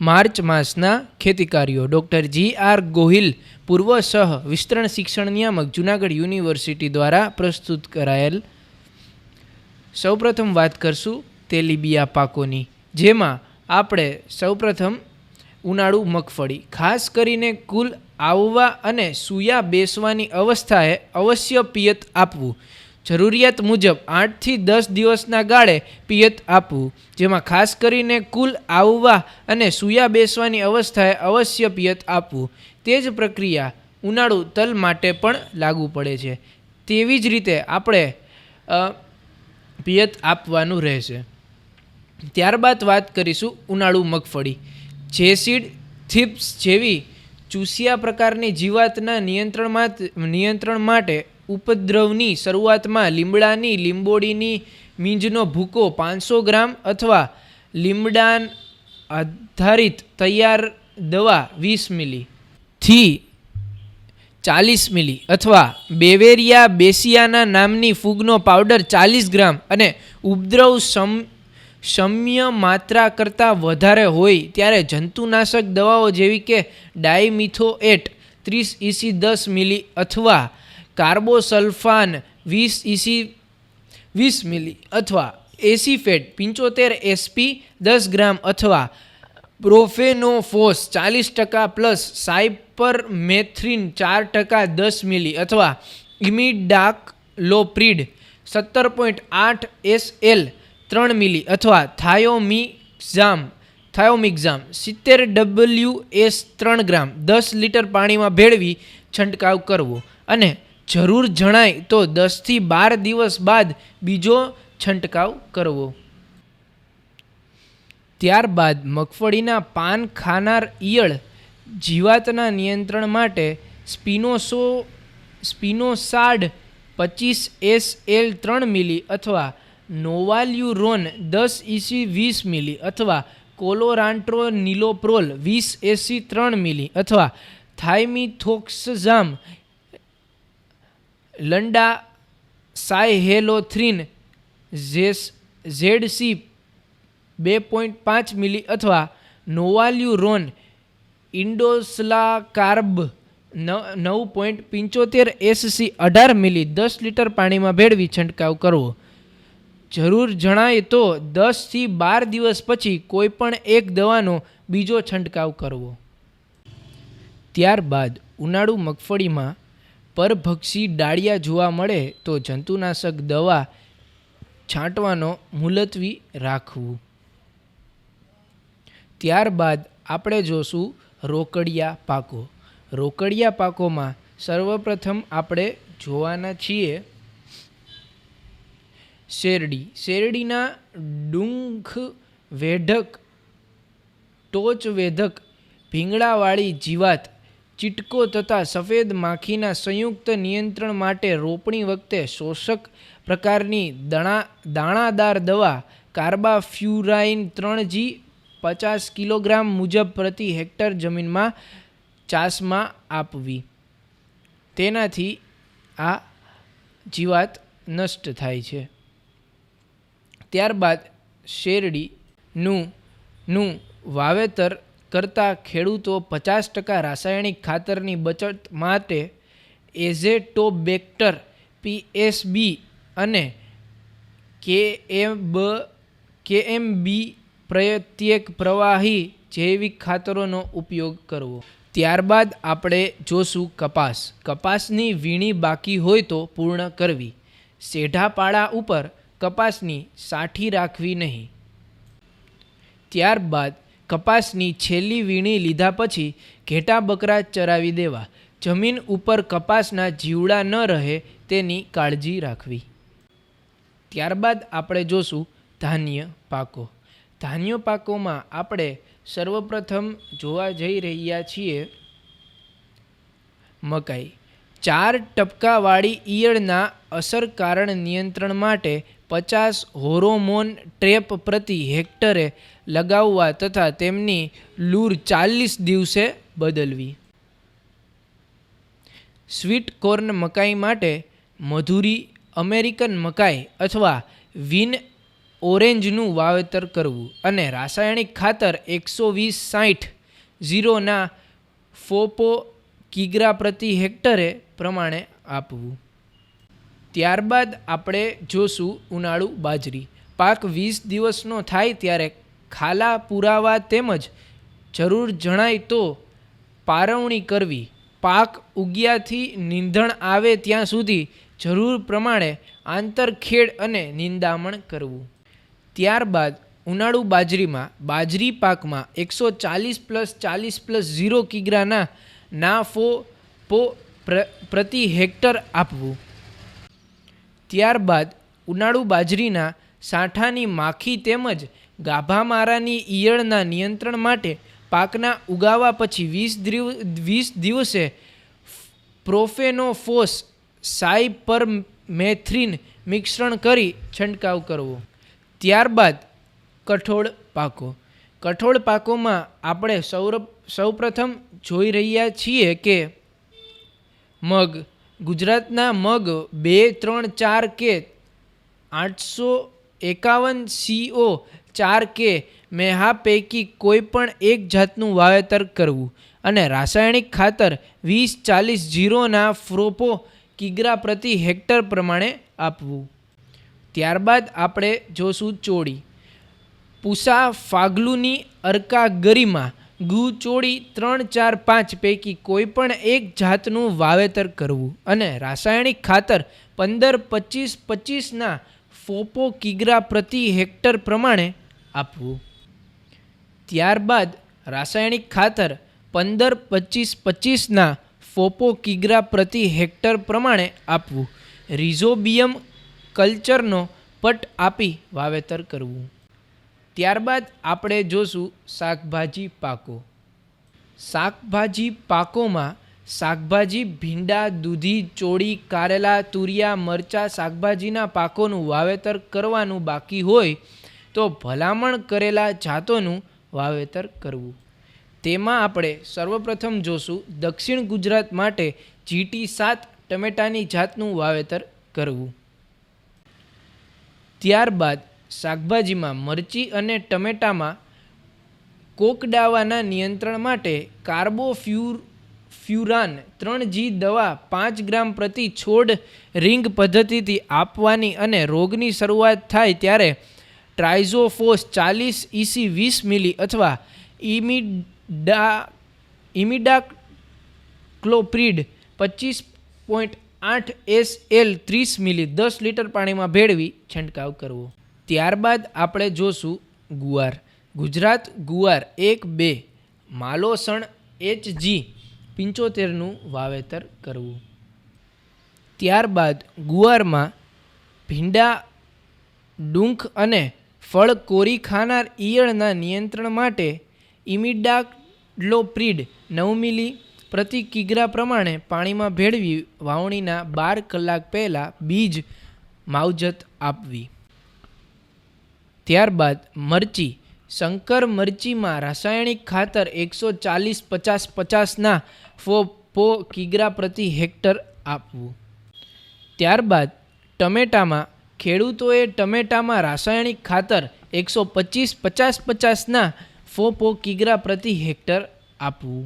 March માસના ખેતી કાર્યો ડૉક્ટર જી આર ગોહિલ પૂર્વ સહ વિસ્તરણ શિક્ષણ નિયામક, જૂનાગઢ યુનિવર્સિટી દ્વારા પ્રસ્તુત કરાયેલ. સૌપ્રથમ વાત કરશું તેલીબિયા પાકોની, જેમાં આપણે સૌપ્રથમ ઉનાળુ મગફળી. ખાસ કરીને કુલ આવવા અને સૂયા બેસવાની અવસ્થાએ અવશ્ય પિયત આપવું. જરૂરિયાત મુજબ આઠથી દસ દિવસના ગાળે પિયત આપવું, જેમાં ખાસ કરીને કુલ આવવા અને સૂયા બેસવાની અવસ્થાએ અવશ્ય પિયત આપવું. તે જ પ્રક્રિયા ઉનાળુ તલ માટે પણ લાગુ પડે છે. તેવી જ રીતે આપણે પિયત આપવાનું રહેશે. ત્યારબાદ વાત કરીશું ઉનાળુ મગફળી. જેસીડ, થિપ્સ જેવી ચૂસિયા પ્રકારની જીવાતના નિયંત્રણમાં, નિયંત્રણ માટે ઉપદ્રવની શરૂઆતમાં લીમડાની લીંબોડીની મીંજનો ભૂકો પાંચસો ગ્રામ અથવા લીમડા આધારિત તૈયાર દવા વીસ મિલી થી ચાલીસ મિલી અથવા બેવેરિયા બેસિયાના નામની ફૂગનો પાવડર ચાલીસ ગ્રામ અને ઉપદ્રવ સમ, સમ્ય માત્રા કરતાં વધારે હોય ત્યારે જંતુનાશક દવાઓ જેવી કે ડાયમિથોએટ ત્રીસ ઇસી દસ મિલી અથવા કાર્બોસલ્ફાન વીસ ઇસી વીસ મિલી અથવા એસીફેટ પંચોતેર એસપી દસ ગ્રામ અથવા પ્રોફેનોફોસ ચાલીસ ટકા પ્લસ સાયપરમેથ્રિન ચાર ટકા દસ મિલી અથવા ઇમિડાક લોપ્રિડ સત્તર પોઈન્ટ આઠ એસ એલ ત્રણ મિલી અથવા થાયોમિક્ઝામ થાયોમિક્ઝામ સિત્તેર ડબલ્યુ એસ ત્રણ ગ્રામ દસ લીટર પાણીમાં ભેળવી છંટકાવ કરવો. અને જરૂર જણાય તો દસથી બાર દિવસ બાદ બીજો છંટકાવ કરવો. ત્યારબાદ મગફળીના પાન ખાનાર ઈયળ જીવાતના નિયંત્રણ માટે સ્પિનોસો, સ્પિનોસાડ પચીસ એસ એલ ત્રણ મિલી અથવા નોવાલ્યુરોન દસ ઇસી વીસ મિલી અથવા કોલોરાન્ટ્રો નિલોપ્રોલ વીસ એસી ત્રણ મિલી અથવા થાઇમિથોક્સઝામ લંડા સાયહેલોથ્રીન ઝેસ ઝેડ સી બે પોઈન્ટ પાંચ મિલી અથવા નોવાલ્યુરોન ઇન્ડોસલા કાર્બ નવ પોઈન્ટ પંચોતેર એસસી અઢાર મિલી દસ લીટર પાણીમાં ભેળવી છંટકાવ કરવો. જરૂર જણાય તો દસથી બાર દિવસ પછી કોઈપણ એક દવાનો બીજો છંટકાવ કરવો. ત્યારબાદ ઉનાળુ મગફળીમાં પરભક્ષી ડાળિયા જોવા મળે તો જંતુનાશક દવા છાંટવાનો મુલતવી રાખવું. ત્યારબાદ આપણે જોશું રોકડિયા પાકો. રોકડિયા પાકોમાં સર્વપ્રથમ આપણે જોવાના છીએ શેરડી. શેરડીના ડુંખ વેઢક, ટોચ વેધક ભીંગડાવાળી જીવાત ચીટકો તથા સફેદ માખીના સંયુક્ત નિયંત્રણ માટે રોપણી વખતે શોષક પ્રકારની દણા, દાણાદાર દવા કાર્બાફ્યુરાઇન ત્રણ જી પચાસ કિલોગ્રામ મુજબ પ્રતિ હેક્ટર જમીનમાં ચાસમાં આપવી. તેનાથી આ જીવાત નષ્ટ થાય છે. ત્યારબાદ શેરડીનું નું વાવેતર કરતા ખેડૂતો પચાસ ટકા રાસાયણિક ખાતરની બચત માટે એઝેટોબેક્ટર પીએસબી અને કે એમ કે એમ બી પ્રત્યેક પ્રવાહી જૈવિક ખાતરોનો ઉપયોગ કરવો. ત્યારબાદ આપણે જોશું કપાસ. કપાસની વીણી બાકી હોય તો પૂર્ણ કરવી. સેઢાપાળા ઉપર કપાસની સાઠી રાખવી નહીં. ત્યારબાદ કપાસની છેલ્લી વીણી લીધા પછી ઘેટા બકરા ચરાવી દેવા. જમીન ઉપર કપાસના જીવડા ન રહે તેની કાળજી રાખવી. ત્યારબાદ આપણે જોશું ધાન્ય પાકો. ધાન્ય પાકોમાં આપણે સર્વપ્રથમ જોવા જઈ રહ્યા છીએ મકાઈ. ચાર ટપકાવાળી ઈયળના અસરકારણ નિયંત્રણ માટે પચાસ હોરોમોન ટ્રેપ પ્રતિ હેક્ટરે લગાવવા તથા તેમની લૂર ચાલીસ દિવસે બદલવી. સ્વીટ કોર્ન મકાઈ માટે મધુરી, અમેરિકન મકાઈ અથવા વિન ઓરેન્જનું વાવેતર કરવું અને રાસાયણિક ખાતર એકસો વીસ સાઠ ઝીરોના ફોપો કિગ્રા પ્રતિ હેક્ટરે પ્રમાણે આપવું. ત્યારબાદ આપણે જોશું ઉનાળુ બાજરી. પાક વીસ દિવસનો થાય ત્યારે ખાલા પુરાવા તેમજ જરૂર જણાય તો પારવણી કરવી. પાક ઉગ્યાથી નીંધણ આવે ત્યાં સુધી જરૂર પ્રમાણે આંતરખેડ અને નિંદામણ કરવું. ત્યારબાદ ઉનાળુ બાજરીમાં બાજરી પાકમાં એકસો ચાલીસ પ્લસ ચાલીસ પ્લસ ઝીરો કિગ્રાના નાફો પો પ્ર- પ્રતિ હેક્ટર આપવું. ત્યારબાદ ઉનાળુ બાજરીના સાંઠાની માખી તેમજ ગાભામારાની ઈયળના નિયંત્રણ માટે પાકના ઉગાવા પછી વીસ વીસ દિવસે પ્રોફેનોફોસ સાયપરમેથ્રિન મિશ્રણ કરી છંટકાવ કરવો. ત્યારબાદ કઠોળ પાકો. કઠોળ પાકોમાં આપણે સૌર સૌપ્રથમ જોઈ રહ્યા છીએ કે મગ ગુજરાતના મગ બે, ત્રણ, ચાર કે આઠસો એકાવન સીઓ, ચાર કે મેહા પૈકી કોઈ પણ એક જાતનું વાવેતર કરવું. અને રાસાયણિક ખાતર વીસ, ચાલીસ જીરોના ફ્રોપો કિગ્રા પ્રતિ હેક્ટર પ્રમાણે આપવું. ત્યારબાદ આપણે જોશું ચોળી. પૂસા ફાગલુની અરકા ગરિમા ગુ ચોળી ત્રણ ચાર પાંચ પૈકી કોઈ પણ એક જાતનું વાવેતર કરવું અને રાસાયણિક ખાતર પંદર પચીસ પચીસના ફોપો કિગ્રા પ્રતિ હેક્ટર પ્રમાણે આપવું. ત્યારબાદ રાસાયણિક ખાતર પંદર પચીસ પચીસના ફોપો કિગ્રા પ્રતિ હેક્ટર પ્રમાણે આપવું. રિઝોબિયમ કલ્ચરનો પટ આપી વાવેતર કરવું. ત્યારબાદ આપણે જોશું શાકભાજી પાકો. શાકભાજી પાકોમાં શાકભાજી, ભીંડા, દૂધી, ચોળી, કારેલા, તુરિયા, મરચાં શાકભાજીના પાકોનું વાવેતર કરવાનું બાકી હોય તો ભલામણ કરેલા જાતોનું વાવેતર કરવું. તેમાં આપણે સર્વપ્રથમ જોશું દક્ષિણ ગુજરાત માટે જીટી સાત ટમેટાની જાતનું વાવેતર કરવું. ત્યારબાદ શાકભાજીમાં મરચી અને ટમેટામાં કોકડાવાના નિયંત્રણ માટે કાર્બોફ્યુર, ફ્યુરાન ત્રણ જી દવા પાંચ ગ્રામ પ્રતિ છોડ રિંગ પદ્ધતિથી આપવાની અને રોગની શરૂઆત થાય ત્યારે ટ્રાઇઝોફોસ ચાલીસ ઇસી વીસ મિલી અથવા ઇમિડા ઇમિડા ક્લોપ્રીડ પચીસ પોઈન્ટ આઠ એસ એલ ત્રીસ મિલી દસ લીટર પાણીમાં ભેળવી છંટકાવ કરવો. ત્યારબાદ આપણે જોશું ગુવાર. ગુજરાત ગુવાર એક બે, માલોસણ એચજી પંચોતેરનું વાવેતર કરવું. ત્યારબાદ ગુવારમાં ભીંડા, ડુંખ અને ફળ કોરી ખાનાર ઈયળના નિયંત્રણ માટે ઇમિડાક્લોપ્રિડ નવ મિલી પ્રતિ કિગ્રા પ્રમાણે પાણીમાં ભેળવી વાવણીના બાર કલાક પહેલાં બીજ માવજત આપવી. ત્યારબાદ મરચી. શંકર મરચીમાં રાસાયણિક ખાતર એકસો ચાલીસ પચાસ પચાસના ફો પો કિગ્રા પ્રતિ હેક્ટર આપવું. ત્યારબાદ ટમેટામાં ખેડૂતોએ ટમેટામાં રાસાયણિક ખાતર એકસો પચીસ પચાસ પચાસના ફો પો કિગ્રા પ્રતિ હેક્ટર આપવું.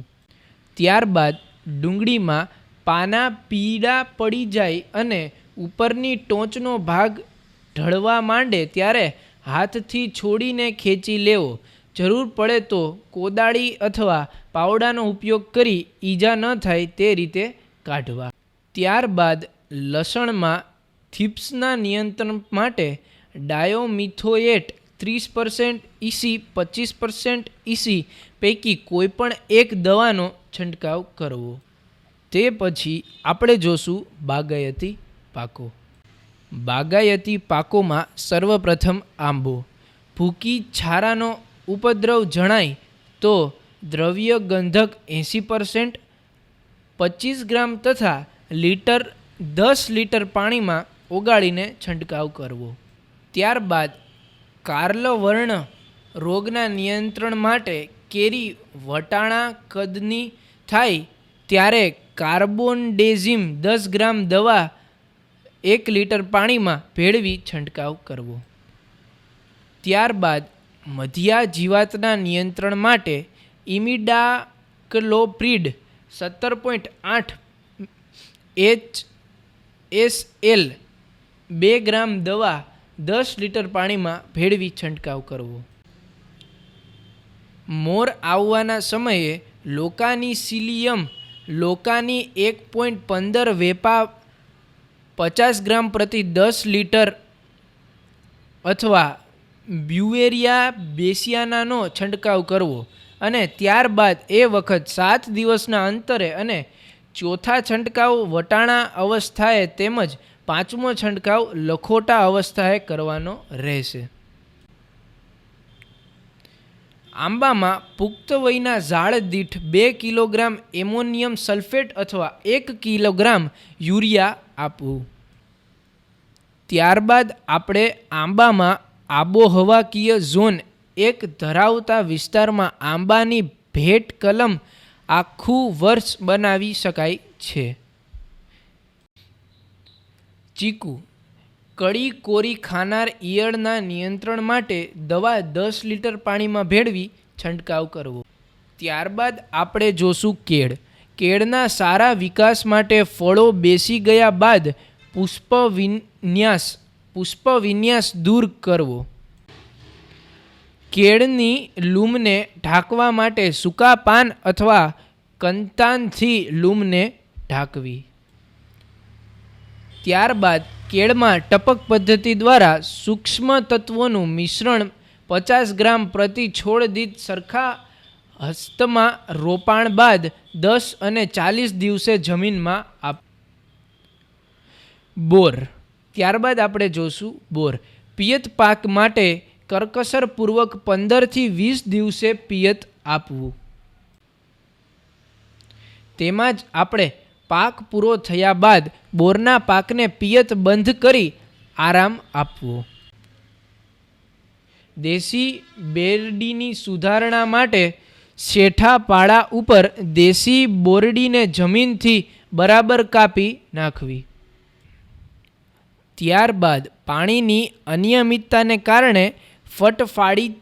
ત્યારબાદ ડુંગળીમાં પાના પીળા પડી જાય અને ઉપરની ટોચનો ભાગ ઢળવા માંડે ત્યારે હાથથી છોડીને ખેંચી લેવો. જરૂર પડે તો કોદાળી અથવા પાવડાનો ઉપયોગ કરી ઈજા ન થાય તે રીતે કાઢવા. ત્યારબાદ લસણમાં થિપ્સના નિયંત્રણ માટે ડાયોમિથોએટ ત્રીસ પરસેન્ટ ઇસી પચીસ પરસેન્ટ ઇસી પૈકી કોઈપણ એક દવાનો છંટકાવ કરવો. તે પછી આપણે જોશું બાગાયતી પાકો. બાગાયતી પાકોમાં સર્વપ્રથમ આંબો. ભૂકી છારાનો ઉપદ્રવ જણાય તો દ્રવ્ય ગંધક એંસી પરસેન્ટ પચીસ ગ્રામ તથા લીટર દસ લીટર પાણીમાં ઓગાળીને છંટકાવ કરવો. ત્યારબાદ કાર્લવર્ણ રોગના નિયંત્રણ માટે કેરી વટાણા કદની થાય ત્યારે કાર્બોન્ડેઝિમ દસ ગ્રામ દવા એક લીટર પાણીમાં ભેળવી છંટકાવ કરવો. ત્યારબાદ મધ્યા જીવાતના નિયંત્રણ માટે ઇમિડાકલોપ્રિડ સત્તર પોઈન્ટ આઠ એચ એસ એલ બે ગ્રામ દવા દસ લીટર પાણીમાં ભેળવી છંટકાવ કરવો. મોર આવવાના સમયે લોકાની સિલિયમ લોકાની એક પોઈન્ટ પંદર વેપા પચાસ ગ્રામ પ્રતિ દસ લીટર અથવા બ્યુએરિયા બેસિયાનાનો છંટકાવ કરવો અને ત્યારબાદ એ વખત સાત દિવસના અંતરે અને ચોથા છંટકાવ વટાણા અવસ્થાએ તેમજ પાંચમો છંટકાવ લખોટા અવસ્થાએ કરવાનો રહેશે. આંબામાં પુખ્ત વયના ઝાડ દીઠ બે કિલોગ્રામ એમોનિયમ સલ્ફેટ અથવા એક કિલોગ્રામ યુરિયા આપવું ત્યારબાદ આપણે આંબામાં આબોહવાકીય ઝોન એક ધરાવતા વિસ્તારમાં આંબાની ભેટ કલમ આખું વર્ષ બનાવી શકાય છે. ચીકુ, કડી કોરી ખાનાર ઈયળના નિયંત્રણ માટે દવા દસ લીટર પાણીમાં ભેળવી છંટકાવ કરવો. ત્યારબાદ આપણે જોશું કેળ. કેળના સારા વિકાસ માટે ફળો બેસી ગયા બાદ પુષ્પ વિન્યાસ પુષ્પ વિન્યાસ દૂર કરવો. કેળની લૂમને ઢાંકવા માટે સૂકા પાન અથવા કંતાનથી લૂમને ઢાંકવી. ત્યારબાદ કેળમાં ટપક પદ્ધતિ દ્વારા સૂક્ષ્મ તત્વોનું મિશ્રણ પચાસ ગ્રામ પ્રતિ છોડ દીઠ સરખા હસ્તમાં રોપાણ બાદ દસ અને ચાલીસ દિવસે જમીનમાં આપ બોર. ત્યારબાદ આપણે જોશું બોર. પિયત પાક માટે કરકસરપૂર્વક પંદરથી વીસ દિવસે પિયત આપવું. તેમાં જ આપણે પાક પૂરો થયા બાદ બોરના પાકને પિયત બંધ કરી આરામ આપવો. દેશી બેરડીની સુધારણા માટે શેઠા પાડા ઉપર દેશી બોરડીને જમીનથી બરાબર કાપી નાખવી. ત્યારબાદ પાણીની અનિયમિતતાને કારણે ફટ ફાડી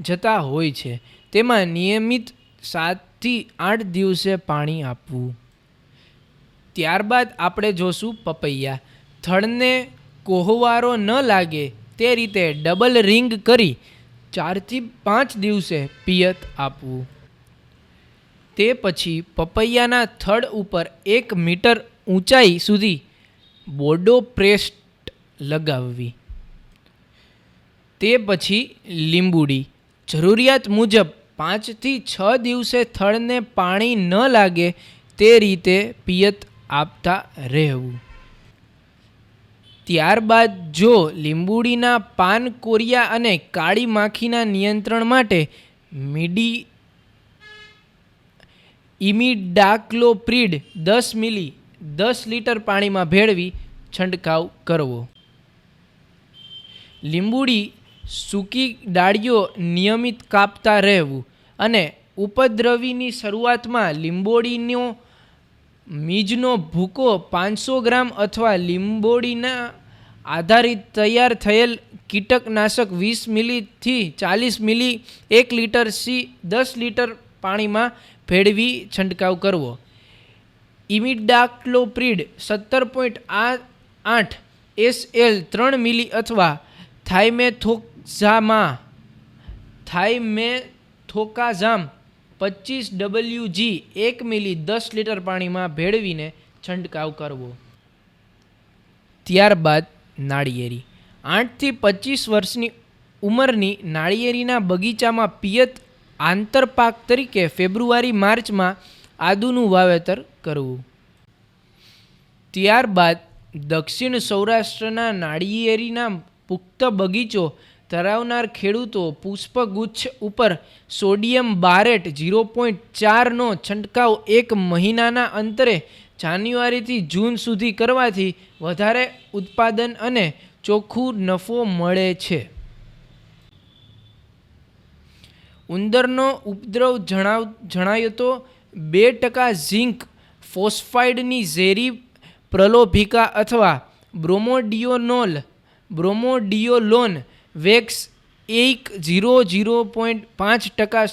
જતા હોય છે. તેમાં નિયમિત સાતથી આઠ દિવસે પાણી આપવું. ત્યારબાદ આપણે જોશું પપૈયા. થડને કોહવારો ન લાગે તે રીતે ડબલ રિંગ કરી ચારથી પાંચ દિવસે પિયત આપવું. તે પછી પપૈયાના થડ ઉપર એક મીટર ઊંચાઈ સુધી બોડો પ્રેસ્ટ લગાવવી. તે પછી લીંબુડી. જરૂરિયાત મુજબ પાંચથી છ દિવસે થડને પાણી ન લાગે તે રીતે પિયત આપતા રહેવું. ત્યારબાદ જો લીંબુડીના પાન કોરિયા અને કાળી માખીના નિયંત્રણ માટે મીડી ઇમિડાક્લોપ્રિડ દસ મિલી દસ લીટર પાણીમાં ભેળવી છંટકાવ કરવો. લીંબુડી સૂકી ડાળીઓ નિયમિત કાપતા રહેવું અને ઉપદ્રવીની શરૂઆતમાં લીંબોડીનો મીજનો ભૂકો પાંચસો ગ્રામ અથવા લીંબોડીના આધારિત તૈયાર થયેલ કીટકનાશક વીસ મિલીથી ચાલીસ મિલી એક લીટર સી દસ લીટર પાણીમાં ભેળવી છંટકાવ કરવો. ઇમિડાક્લોપ્રિડ સત્તર પોઈન્ટ આઠ એસ એલ ત્રણ મિલી અથવા થાઇમેથોક્ઝામા થાઇમેથોકાઝામ પચીસ ડબલ્યુ જી એક મિલી દસ લીટર પાણીમાં ભેળવીને છંટકાવ કરવો. ત્યારબાદ નાળિયેરી. આઠથી પચીસ વર્ષની ઉંમરની નાળિયેરીના બગીચામાં પિયત આંતરપાક તરીકે ફેબ્રુઆરી, માર્ચમાં આદુનું વાવેતર કરવું. ત્યારબાદ દક્ષિણ સૌરાષ્ટ્રના નાળિયેરીના પુખ્ત બગીચો ધરાવનાર ખેડૂતો પુષ્પગુચ્છ ઉપર સોડિયમ બારેટ ઝીરો પોઈન્ટ ચારનો છંટકાવ એક મહિનાના અંતરે જાન્યુઆરીથી જૂન સુધી કરવાથી વધારે ઉત્પાદન અને ચોખ્ખું નફો મળે છે. ઉંદરનો ઉપદ્રવ જણાવ, જણાયો તો, બે ટકા ઝીંક, ફોસ્ફાઇડની ઝેરી પ્રલોભિકા અથવા બ્રોમોડિયોનોલ, બ્રોમોડિયોલોન વેક્સ એક ઝીરો ઝીરો પોઈન્ટ પાંચ ટકા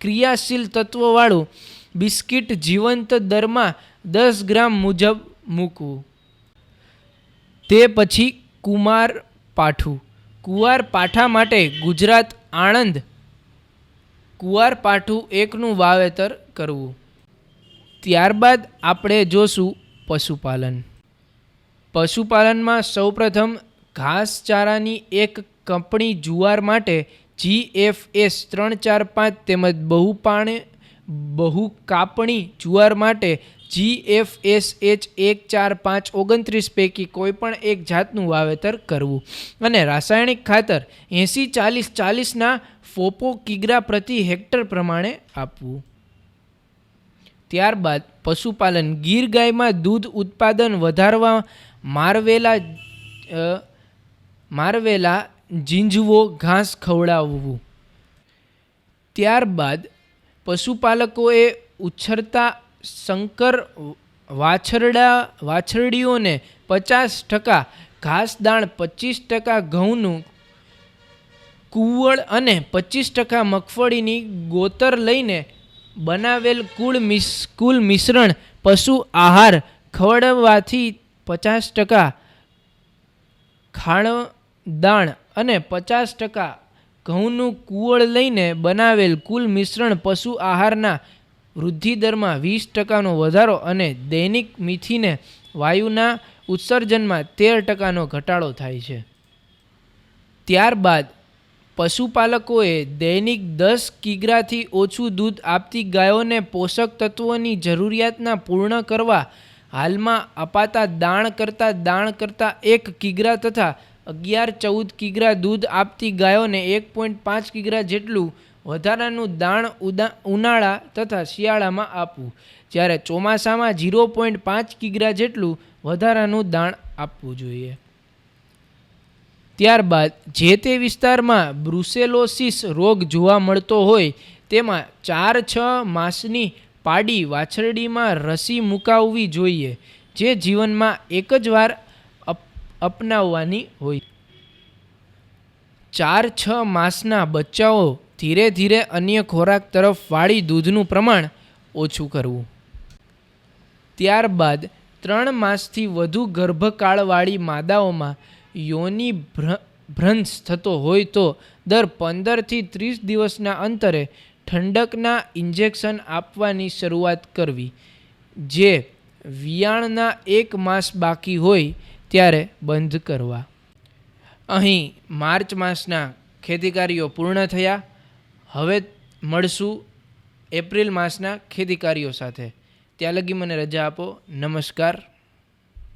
ક્રિયાશીલ તત્વવાળું બિસ્કિટ જીવંત દરમાં દસ ગ્રામ મુજબ મૂકવું. તે પછી કુમાર પાઠું. કુવાર પાઠા માટે ગુજરાત આણંદ. કુવાર પાઠું એકનું વાવેતર કરવું. ત્યારબાદ આપણે જોશું પશુપાલન. પશુપાલનમાં સૌપ્રથમ ઘાસચારાની એક કંપની જુવાર માટે જી એફ એસ ત્રણ ચાર પાંચ તેમજ બહુપાણે બહુ કાપણી જુવાર માટે જી એફ એસ એચ એક ચાર પાંચ ઓગણત્રીસ પૈકી કોઈપણ એક જાતનું વાવેતર કરવું. અને રાસાયણિક ખાતર એંસી ચાલીસ ચાલીસના ફોપો કિગ્રા પ્રતિ હેક્ટર પ્રમાણે આપવું. ત્યારબાદ પશુપાલન ગીર ગાયમાં દૂધ ઉત્પાદન વધારવા મારવેલા મારવેલા ઝીંઝવો ઘાસ ખવડાવવું. ત્યારબાદ પશુપાલકોએ ઉછરતા શંકર વાછરડા, વાછરડીઓને પચાસ ટકા ઘાસદાણ પચીસ ટકા ઘઉંનું કુવળ અને પચીસ ટકા મગફળીની ગોતર લઈને બનાવેલ કુળ મિસ કુલ મિશ્રણ પશુ આહાર ખવડાવવાથી પચાસ ટકા ખાણદાણ અને પચાસ ટકા ઘઉંનું કુવળ લઈને બનાવેલ કુલ મિશ્રણ પશુ આહારના વૃદ્ધિ દરમાં વીસ ટકાનો વધારો અને દૈનિક મીથીને વાયુના ઉત્સર્જનમાં તેર ટકાનો ઘટાડો થાય છે. ત્યારબાદ પશુપાલકોએ દૈનિક દસ કિગ્રાથી ઓછું દૂધ આપતી ગાયોને પોષક તત્વોની જરૂરિયાતના પૂર્ણ કરવા હાલમાં અપાતા દાણ કરતાં દાણ કરતાં એક કિગ્રા તથા અગિયાર ચૌદ કિગ્રા દૂધ આપતી ગાયોને એક પોઈન્ટ પાંચ કિગ્રા જેટલું વધારાનું દાણ ઉદા, ઉનાળા તથા શિયાળામાં આપવું. જ્યારે ચોમાસામાં ઝીરો પોઈન્ટ પાંચ કિગ્રા જેટલું વધારાનું દાણ આપવું જોઈએ. ત્યારબાદ, જે તે વિસ્તારમાં બ્રુસેલોસિસ રોગ જોવા મળતો હોય, તેમાં ચાર છ માસની પાડી વાછરડીમાં રસી મુકાવવી જોઈએ, જે જીવનમાં એક જ વાર અપનાવવાની હોય. ચાર છ માસના બચ્ચાઓ ધીરે ધીરે અન્ય ખોરાક તરફ વાળી દૂધનું પ્રમાણ ઓછું કરવું. ત્યારબાદ ત્રણ માસથી વધુ ગર્ભકાળવાળી માદાઓમાં યોનિ ભ્ર- ભ્રંશ થતો હોય તો દર પંદરથી ત્રીસ દિવસના અંતરે ઠંડકના ઇન્જેક્શન આપવાની શરૂઆત કરવી. જે વિયાણના એક માસ બાકી હોય ત્યારે બંધ કરવા. અહીં માર્ચ માસના ખેતીકાર્યો પૂર્ણ થયા. હવે મળશું એપ્રિલ માસના ખેતીકાર્યો સાથે. ત્યાં લગી મને રજા આપો. નમસ્કાર.